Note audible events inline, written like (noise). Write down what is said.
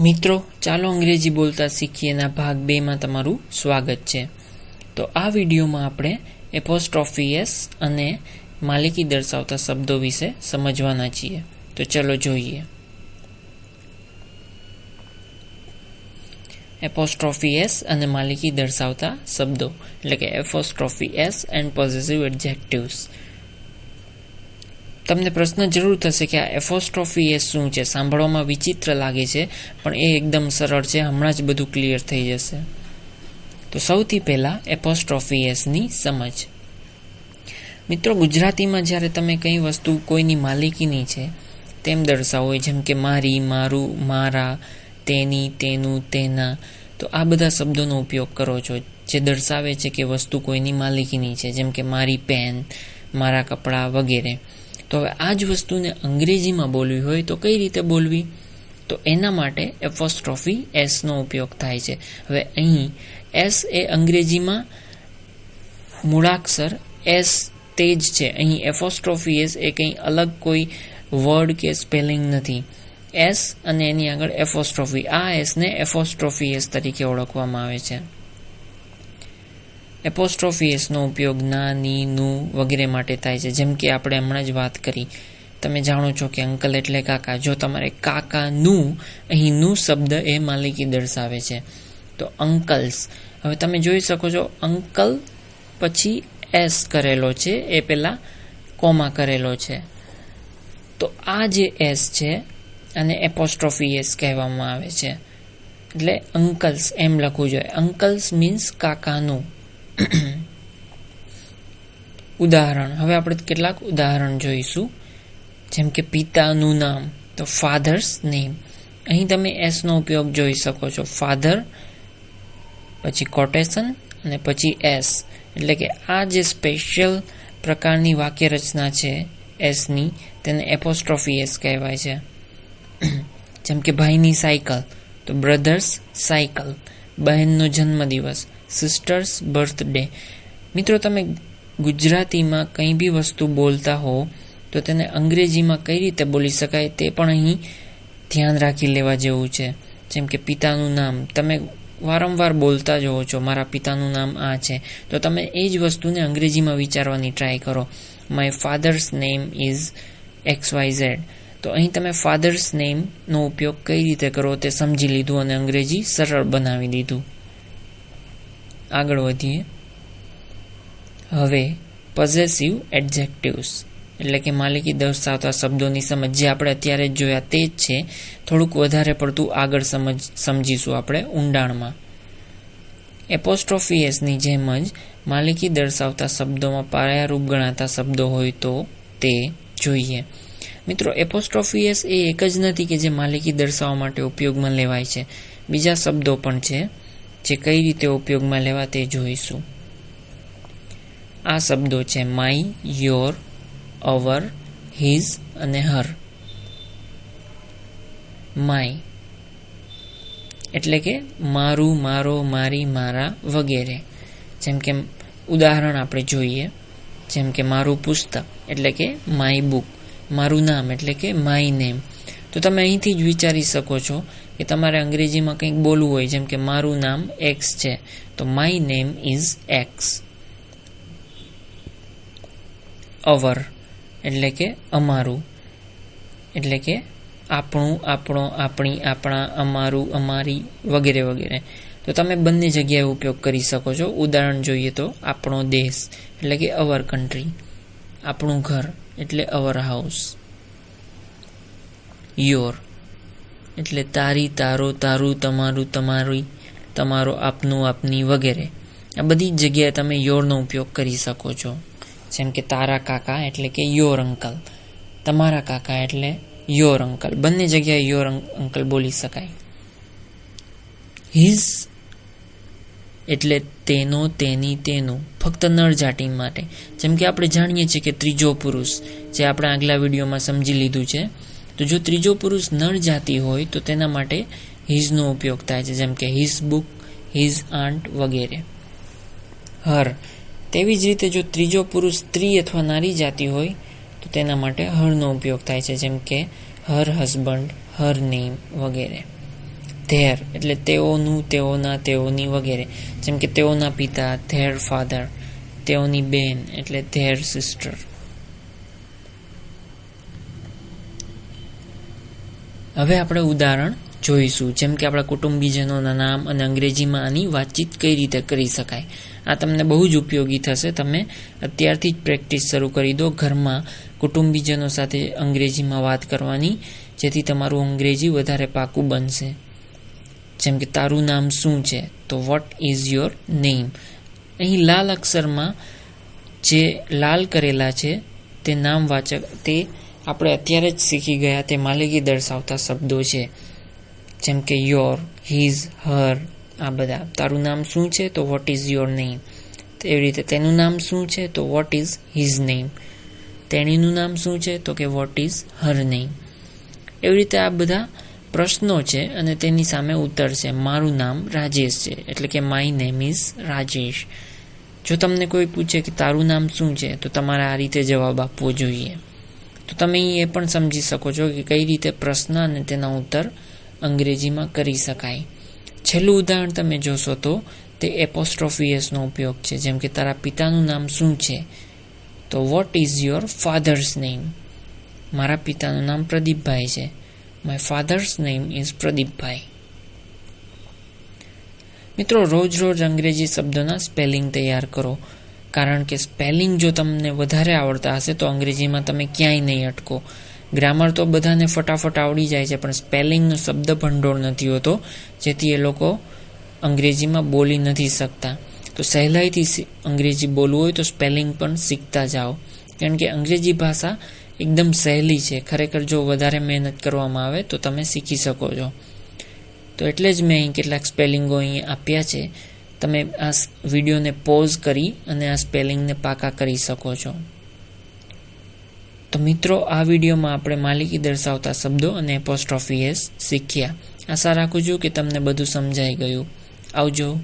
મિત્રો, ચાલો અંગ્રેજી બોલતા શીખીએના ભાગ બેમાં તમારું સ્વાગત છે. તો આ વિડીયોમાં આપણે એપોસ્ટ્રોફીએસ અને માલિકી દર્શાવતા શબ્દો વિશે સમજવાના છીએ. તો ચલો જોઈએ. એપોસ્ટ્રોફીએસ અને માલિકી દર્શાવતા શબ્દો, એટલે કે apostrophe S and positive adjectives. તમને પ્રશ્ન જરૂર થશે કે આ એફોસ્ટ્રોફી એ શું છે? સાંભળવામાં વિચિત્ર લાગે છે, પણ એ એકદમ સરળ છે. હમણાં જ બધું ક્લિયર થઈ જશે. તો સૌથી પહેલાં એપોસ્ટ્રોફી એસની સમજ. મિત્રો, ગુજરાતીમાં જ્યારે તમે કંઈ વસ્તુ કોઈની માલિકીની છે, તેમ દર્શાવો. જેમ કે મારી, મારું, મારા, તેની, તેનું, તેના. તો આ બધા શબ્દોનો ઉપયોગ કરો છો, જે દર્શાવે છે કે વસ્તુ કોઈની માલિકીની છે. જેમ કે મારી પેન, મારા કપડાં વગેરે. તો હવે આ જ વસ્તુને અંગ્રેજીમાં બોલવી હોય તો કઈ રીતે બોલવી? તો એના માટે એફોસ્ટ્રોફી એસનો ઉપયોગ થાય છે. હવે અહીં એસ એ અંગ્રેજીમાં મૂળાક્ષર એસ તે જ છે. અહીં એફોસ્ટ્રોફી એસ એ કંઈ અલગ કોઈ વર્ડ કે સ્પેલિંગ નથી. એસ અને એની આગળ એફોસ્ટ્રોફી આ એસને એફોસ્ટ્રોફી એસ તરીકે ઓળખવામાં આવે છે. એપોસ્ટ્રોફી એસનો ઉપયોગ ના ની વગેરે માટે થાય છે. જેમ કે આપણે હમણાં જ વાત કરી. તમે જાણો છો કે અંકલ એટલે કાકા. જો તમારે કાકાનું અહીં નું શબ્દ એ માલિકી દર્શાવે છે. તો અંકલ્સ. હવે તમે જોઈ શકો છો, અંકલ પછી એસ કરેલો છે. એ પેલા કોમા કરેલો છે. તો આ જે એસ છે અને એપોસ્ટ્રોફી એસ કહેવામાં આવે છે. એટલે અંકલ્સ એમ લખવું જોઈએ. Uncle's means કાકાનું. (clears throat) ઉદાહરણ. હવે આપણે કેટલાક ઉદાહરણ જોઈશું. જેમ કે પિતાનું નામ, તો ફાધર્સ નેમ અહીં તમે એસનો ઉપયોગ જોઈ શકો છો. ફાધર પછી કોટેશન અને પછી એસ એટલે કે આ જે સ્પેશિયલ પ્રકારની વાક્ય રચના છે એસની તેને એપોસ્ટ્રોફી એસ કહેવાય છે. (clears throat) જેમ કે ભાઈની સાયકલ, તો બ્રધર્સ સાયકલ, બહેનનો જન્મદિવસ. સિસ્ટર્સ બર્થડે મિત્રો, તમે ગુજરાતીમાં કંઈ બી વસ્તુ બોલતા હો, તો તેને અંગ્રેજીમાં કઈ રીતે બોલી શકાય તે પણ અહીં ધ્યાન રાખી લેવા જેવું છે. જેમ કે પિતાનું નામ. તમે વારંવાર બોલતા જ હોવો છો, મારા પિતાનું નામ આ છે. તો તમે એ જ વસ્તુને અંગ્રેજીમાં વિચારવાની ટ્રાય કરો. My father's name is X Y Z તો અહીં તમે ફાધર્સ નેમનો ઉપયોગ કઈ રીતે કરો તે સમજી લીધું અને અંગ્રેજી સરળ બનાવી દીધું. આગળ વધીએ. હવે પોઝેસિવ એડજેક્ટિવ્સ એટલે કે માલિકી દર્શાવતા શબ્દોની સમજ, જે આપણે અત્યારે જોયા તે જ છે. થોડુંક વધારે પડતું આગળ સમજ, સમજીશું આપણે ઊંડાણમાં. એપોસ્ટ્રોફીએસની જેમ જ માલિકી દર્શાવતા શબ્દોમાં પાયારૂપ ગણાતા શબ્દો હોય તો તે જોઈએ. મિત્રો એપોસ્ટ્રોફીએસ એ એક જ નથી કે જે માલિકી દર્શાવવા માટે ઉપયોગમાં લેવાય છે. બીજા શબ્દો પણ છે. જે કઈ રીતે ઉપયોગમાં લેવા તે જોઈશું. આ શબ્દો છે માય યોર અવર હિઝ અને હર માય એટલે કે મારું, મારો, મારી, મારા વગેરે. જેમ કે ઉદાહરણ આપણે જોઈએ. જેમ કે મારું પુસ્તક. એટલે કે માય બુક મારું નામ. એટલે કે માય નેમ તો તમે અહીંથી જ વિચારી શકો છો કે તમારે અંગ્રેજીમાં કંઈક બોલવું હોય, જેમ કે મારું નામ એક્સ છે, તો my name is X our એટલે કે અમારું. એટલે કે આપણું, આપણો, આપણી, આપણા, અમારું, અમારી, વગેરે વગેરે. તો તમે બંને જગ્યાએ ઉપયોગ કરી શકો છો. ઉદાહરણ જોઈએ તો આપણો દેશ, એટલે કે અવર કન્ટ્રી આપણું ઘર, એટલે અવર હાઉસ યોર. એટલે તારી, તારો, તારું, તમારું, તમારી, તમારો, આપનું, આપની વગેરે. આ બધી જ જગ્યાએ તમે યોરનો ઉપયોગ કરી શકો છો. જેમ કે તારા કાકા એટલે કે યોર અંકલ. તમારા કાકા એટલે યોર અંકલ. બંને જગ્યાએ યોર અંકલ બોલી શકાય. હિઝ એટલે તેનો, તેની, તેનું. ફક્ત નળ જાતિ માટે. જેમ કે આપણે જાણીએ છીએ કે ત્રીજો પુરુષ, જે આપણે આગલા વિડીયોમાં સમજી લીધું છે તો જો ત્રીજો પુરુષ નર જાતિ હોય, તો તેના માટે હિઝનો ઉપયોગ થાય છે, જેમ કે હિઝ બુક, હિઝ આંટ વગેરે. હર. તેવી જ રીતે જો ત્રીજો પુરુષ સ્ત્રી અથવા નારી જાતિ હોય, તો તેના માટે હરનો ઉપયોગ થાય છે, જેમ કે હર હસબન્ડ, હર નેમ વગેરે. ધેર, એટલે તેઓનું, તેઓના, તેઓની વગેરે. જેમ કે તેઓના પિતા, ધેર ફાધર, તેઓની બેન, એટલે ધેર સિસ્ટર. હવે આપણે ઉદાહરણ જોઈશું. જેમ કે આપણા કુટુંબીજનોના નામ અને અંગ્રેજીમાં આની વાતચીત કઈ રીતે કરી શકાય. આ તમને બહુ જ ઉપયોગી થશે. તમે અત્યારથી જ પ્રેક્ટિસ શરૂ કરી દો. ઘરમાં કુટુંબીજનો સાથે અંગ્રેજીમાં વાત કરવાની, જેથી તમારું અંગ્રેજી વધારે પાકું બનશે. જેમ કે, તારું નામ શું છે? તો વોટ ઇઝ યોર નેમ અહીં લાલ અક્ષરમાં જે લાલ કરેલા છે, તે નામવાચક તે આપણે અત્યારે જ શીખી ગયા તે માલિકી દર્શાવતા શબ્દો છે, જેમ કે યોર હિઝ હર આ બધા. તારું નામ શું છે તો વોટ ઇઝ યોર નેમ એવી રીતે તેનું નામ શું છે તો વોટ ઇઝ હિઝ નેમ તેણીનું નામ શું છે તો કે વોટ ઇઝ હર નેમ એવી રીતે આ બધા પ્રશ્નો છે અને તેની સામે ઉત્તર છે. મારું નામ રાજેશ છે. એટલે કે માય નેમ ઇઝ રાજેશ. જો તમને કોઈ પૂછે કે તારું નામ શું છે, તો તમારે આ રીતે જવાબ આપવો જોઈએ. તો તમે એ પણ સમજી શકો છો કે કઈ રીતે પ્રશ્ન અને તેના ઉત્તર અંગ્રેજીમાં કરી શકાય. છેલ્લું ઉદાહરણ તમે જોશો તો તે એપોસ્ટ્રોફીએસનો ઉપયોગ છે. જેમ કે તારા પિતાનું નામ શું છે? તો what is your father's name મારા પિતાનું નામ પ્રદીપભાઈ છે. My father's name is Pradeepbhai. મિત્રો, રોજ રોજ અંગ્રેજી શબ્દોના સ્પેલિંગ તૈયાર કરો. કારણ કે સ્પેલિંગ જો તમને વધારે આવડતા હશે તો અંગ્રેજીમાં તમે ક્યાંય નહીં અટકો. ગ્રામર તો બધાને ફટાફટ આવડી જાય છે, પણ સ્પેલિંગનો શબ્દ ભંડોળ નથી હોતો, જેથી એ લોકો અંગ્રેજીમાં બોલી નથી શકતા. તો સહેલાઈથી અંગ્રેજી બોલવું હોય તો સ્પેલિંગ પણ શીખતા જાઓ. કારણ કે અંગ્રેજી ભાષા એકદમ સહેલી છે. ખરેખર જો વધારે મહેનત કરવામાં આવે તો તમે શીખી શકો છો. તો એટલે જ મેં અહીં કેટલાક સ્પેલિંગો અહીં આપ્યા છે. તમે આ વિડીયોને પોઝ કરી અને આ સ્પેલિંગને પાકા કરી શકો છો. તો મિત્રો, આ વિડીયોમાં આપણે માલિકી દર્શાવતા શબ્દો અને એપોસ્ટ્રોફી એસ શીખ્યા. આશા રાખું છું કે તમને બધું સમજાઈ ગયું. આવજો.